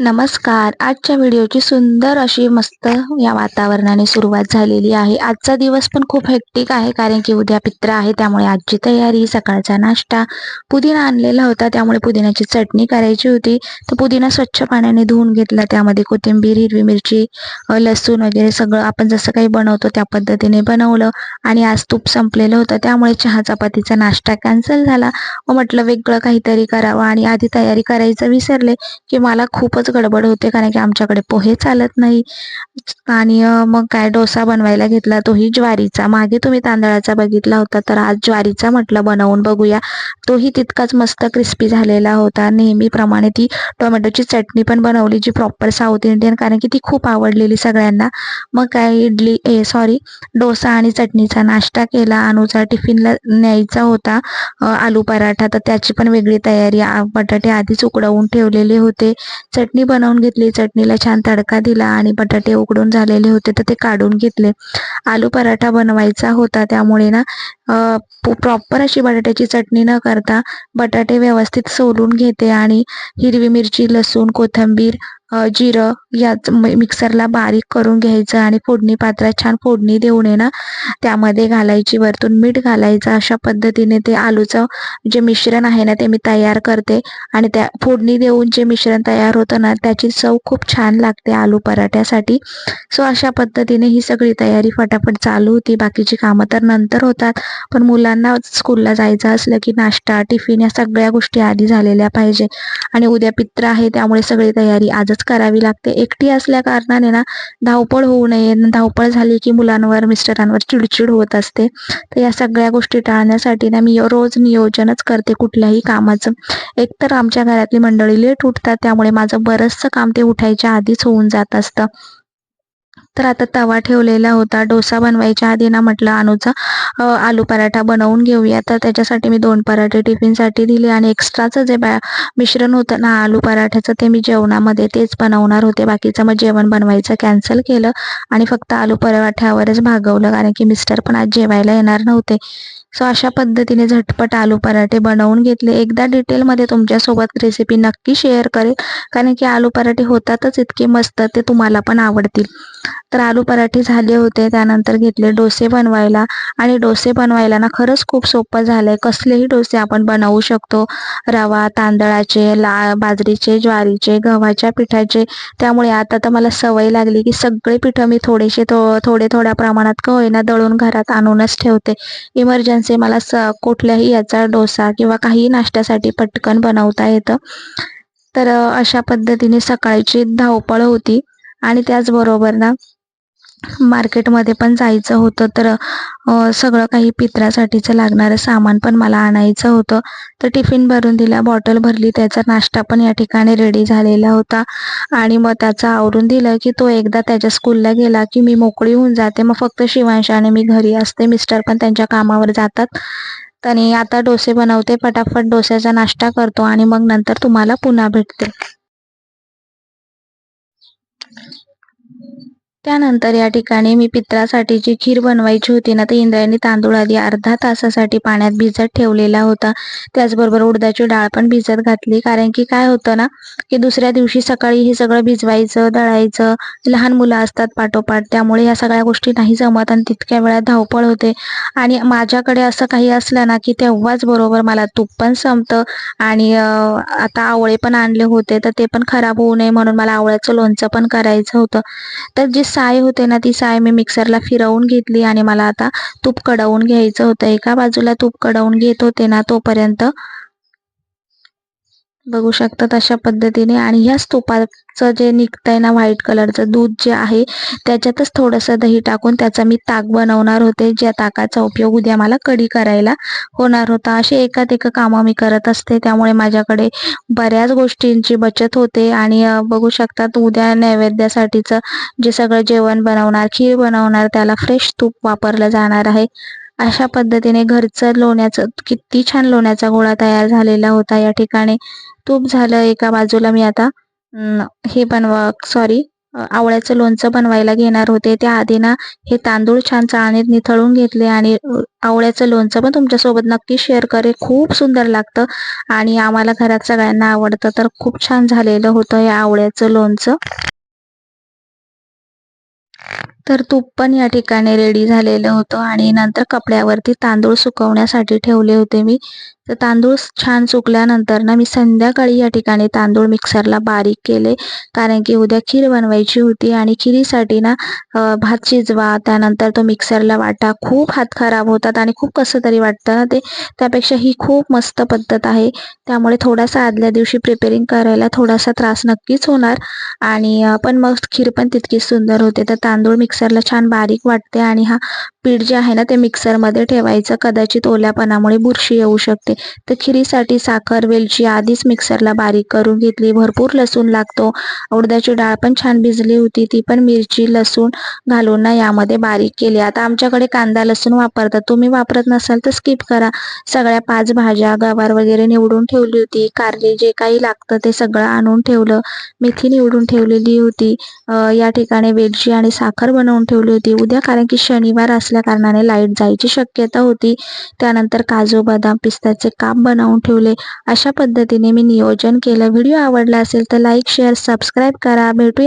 नमस्कार. आजच्या व्हिडिओची सुंदर अशी मस्त या वातावरणाने सुरुवात झालेली आहे. आजचा दिवस पण खूप हेक्टिक आहे कारण की उद्या पित्र आहे त्यामुळे आजची तयारी सकाळचा नाश्ता पुदिना आणलेला होता त्यामुळे पुदिन्याची चटणी करायची होती. तर पुदिना स्वच्छ पाण्याने धुवून घेतला त्यामध्ये कोथिंबीर हिरवी मिरची लसूण वगैरे सगळं आपण जसं काही बनवतो त्या पद्धतीने बनवलं आणि आज तूप संपलेलं होतं त्यामुळे चहा चपातीचा नाश्ता कॅन्सल झाला. व म्हटलं वेगळं काहीतरी करावं आणि आधी तयारी करायचं विसरले की मला खूपच गडबड होते कारण की आमच्याकडे पोहे चालत नाही. आणि मग काय डोसा बनवायला घेतला तोही ज्वारीचा. मागे तुम्ही तांदळाचा बघितला होता तर आज ज्वारीचा म्हटलं बनवून बघूया. तोही तितकाच मस्त क्रिस्पी झालेला होता. नेहमीप्रमाणे ती टोमॅटोची चटणी पण बनवली जी प्रॉपर साऊथ इंडियन कारण की ती खूप आवडलेली सगळ्यांना. मग काय इडली ए सॉरी डोसा आणि चटणीचा नाश्ता केला. अनुचा टिफिनला न्यायचा होता आलू पराठा. तर त्याची पण वेगळी तयारी बटाटे आधीच उकडवून ठेवलेले होते. चटणी चटणी बनवून घेतली. चटणीला छान तडका दिला आणि बटाटे उकडून झालेले होते तर ते काढून घेतले. आलू पराठा बनवायचा होता. त्यामुळे ना प्रॉपर अशी बटाट्याची चटणी न करता बटाटे व्यवस्थित सोलून घेते आणि हिरवी मिरची लसूण कोथिंबीर जिरं यात मिक्सरला बारीक करून घ्यायचं आणि फोडणी पात्रात छान फोडणी देऊन आहे ना त्यामध्ये घालायची वरतून मीठ घालायचं. अशा पद्धतीने ते आलूचं जे मिश्रण आहे ना ते मी तयार करते. आणि त्या फोडणी देऊन जे मिश्रण तयार होतं ना त्याची चव खूप छान लागते आलू पराठ्यासाठी. सो अशा पद्धतीने ही सगळी तयारी फटाफट चालू होती. बाकीची कामं तर नंतर होतात. पण मुलांना स्कूलला जायचं असलं की नाश्ता टिफिन या सगळ्या गोष्टी आधी झालेल्या पाहिजे. आणि उद्या पित्र आहे त्यामुळे सगळी तयारी आजच करावी लागते. एकटी असल्या कारणाने ना धावपळ होऊ नये. धावपळ झाली की मुलांवर मिस्टरांवर चिडचिड होत असते. तर या सगळ्या गोष्टी टाळण्यासाठी ना मी रोज नियोजनच करते कुठल्याही कामाचं. एकतर आमच्या घरातली मंडळी लेट उठतात त्यामुळे माझं बरंचसं काम ते उठायच्या आधीच होऊन जात असतं. तर आता तवा ठेवलेला होता. डोसा बनवायच्या आधी ना म्हटलं अनुचा आलू पराठा बनवून घेऊया. तर त्याच्यासाठी मी दोन पराठे टिफिनसाठी दिले आणि एक्स्ट्राचं जे बॅ मिश्रण होतं ना आलू पराठ्याचं ते मी जेवणामध्ये तेच बनवणार होते. बाकीचं मग जेवण बनवायचं कॅन्सल केलं आणि फक्त आलू पराठ्यावरच भागवलं कारण की मिस्टर पण आज जेवायला येणार नव्हते. सो अशा पद्धतीने झटपट आलू पराठे बनवून घेतले. एकदा डिटेलमध्ये तुमच्यासोबत रेसिपी नक्की शेअर करेल कारण की आलू पराठे होतातच इतके मस्त ते तुम्हाला पण आवडतील. तर आलू पराठे झाले होते. त्यानंतर घेतले डोसे बनवायला. आणि डोसे बनवायला ना खरंच खूप सोपं झालंय. कसलेही डोसे आपण बनवू शकतो. रवा तांदळाचे ला बाजरीचे ज्वारीचे गव्हाच्या पिठाचे. त्यामुळे आता तर मला सवय लागली की सगळे पिठं मी थोडेसे थो थोडे थोड्या प्रमाणात का होईना दळून घरात आणूनच ठेवते. इमर्जन्सी मला स कुठल्याही याचा डोसा किंवा काही नाश्त्यासाठी पटकन बनवता येतं. तर अशा पद्धतीने सकाळची धावपळ होती. आणि त्याचबरोबर ना मार्केटमध्ये पण जायचं होतं तर सगळं काही पित्रासाठीचं लागणारं सामान पण मला आणायचं होतं. तर टिफिन भरून दिला बॉटल भरली त्याचा नाश्ता पण या ठिकाणी रेडी झालेला होता. आणि मग त्याचा आवरून दिलं की तो एकदा त्याच्या स्कूलला गेला की मी मोकळी होऊन जाते. मग फक्त शिवांशाने मी घरी असते. मिस्टर पण त्यांच्या कामावर जातात. आणि आता डोसे बनवते फटाफट डोस्याचा नाश्ता करतो आणि मग नंतर तुम्हाला पुन्हा भेटते. त्यानंतर या ठिकाणी मी पित्रासाठी जी खीर बनवायची होती ना तर इंद्रायणी तांदूळ आधी अर्धा तासासाठी पाण्यात भिजत ठेवलेला होता. त्याचबरोबर उडदाची डाळ पण भिजत घातली. कारण की काय होतं ना की दुसऱ्या दिवशी सकाळी हे सगळं भिजवायचं दळायचं. लहान मुलं असतात पाठोपाठ त्यामुळे या सगळ्या गोष्टी नाही जमत आणि तितक्या वेळात धावपळ होते. आणि माझ्याकडे असं काही असलं ना की तेव्हाच बरोबर मला तूप पण संपतं आणि आता आवळे पण आणले होते तर ते पण खराब होऊ नये म्हणून मला आवळ्याचं लोणचं पण करायचं होतं. तर जी साय होते ना ती साय मी मिक्सरला फिरवून घेतली आणि मला आता तूप कडवून घ्यायचं होतं. एका बाजूला तूप कडवून घेत होते ना तोपर्यंत बघू शकतात अशा पद्धतीने. आणि ह्या स्तूपाचं जे निघतंय ना व्हाईट कलरचं दूध जे आहे त्याच्यातच थोडंसं दही टाकून त्याचा मी ताक बनवणार होते ज्या ताकाचा उपयोग उद्या मला कढी करायला होणार होता. असे एकात एक कामं मी करत असते त्यामुळे माझ्याकडे बऱ्याच गोष्टींची बचत होते. आणि बघू शकतात उद्या नैवेद्यासाठीचं जे सगळं जेवण बनवणार खीर बनवणार त्याला फ्रेश तूप वापरलं जाणार आहे. अशा पद्धतीने घरचं लोण्याचं किती छान लोण्याचा गोळा तयार झालेला होता या ठिकाणी. तूप झालं एका बाजूला मी आता. हे बनवा सॉरी आवळ्याचं लोणचं बनवायला घेणार होते. त्या आधी ना हे तांदूळ छान चाळणीत निथळून घेतले आणि आवळ्याचं लोणचं पण तुमच्यासोबत नक्की शेअर करे खूप सुंदर लागतं आणि आम्हाला घरात सगळ्यांना आवडतं. तर खूप छान झालेलं होतं हे आवळ्याचं लोणचं. तर तूप पण या ठिकाणी रेडी झालेलं होतं आणि नंतर कपड्यावरती तांदूळ सुकवण्यासाठी ठेवले होते मी. तर तांदूळ छान सुकल्यानंतर ना मी संध्याकाळी या ठिकाणी तांदूळ मिक्सरला बारीक केले. कारण की उद्या खीर बनवायची होती आणि खिरीसाठी ना भात शिजवा त्यानंतर तो मिक्सरला वाटा. खूप हात खराब होतात आणि खूप कसं तरी वाटतं ना ते. त्यापेक्षा ही खूप मस्त पद्धत आहे. त्यामुळे थोडासा आदल्या दिवशी प्रिपेरिंग करायला थोडासा त्रास नक्कीच होणार. आणि पण मग खीर पण तितकीच सुंदर होते. तर तांदूळ मिक्सरला छान बारीक वाटते आणि हा पीठ जे आहे ना ते मिक्सरमध्ये ठेवायचं. कदाचित ओल्यापणामुळे बुरशी येऊ शकते. तर खिरीसाठी साखर वेलची आधीच मिक्सरला बारीक करून घेतली. भरपूर लसूण लागतो. उडदाची डाळ पण छान भिजली होती. ती पण मिरची लसूण घालून ना यामध्ये बारीक केली. आता आमच्याकडे कांदा लसूण वापरतात. तुम्ही वापरत नसाल तर स्किप करा. सगळ्या पाच भाज्या गवार वगैरे निवडून ठेवली होती. कारली जे काही लागतं ते सगळं आणून ठेवलं. मेथी निवडून ठेवलेली होती. या ठिकाणी वेलची आणि साखर बनवून ठेवली होती. उद्या कारण की शनिवार असल्या कारणाने लाइट जायची शक्यता होती. त्यानंतर काजू बदाम पिस्ताचे काप बनवून ठेवले. अशा पद्धतीने मी नियोजन केलं. व्हिडिओ आवडला असेल तर लाईक शेअर सबस्क्राईब करा. भेटूया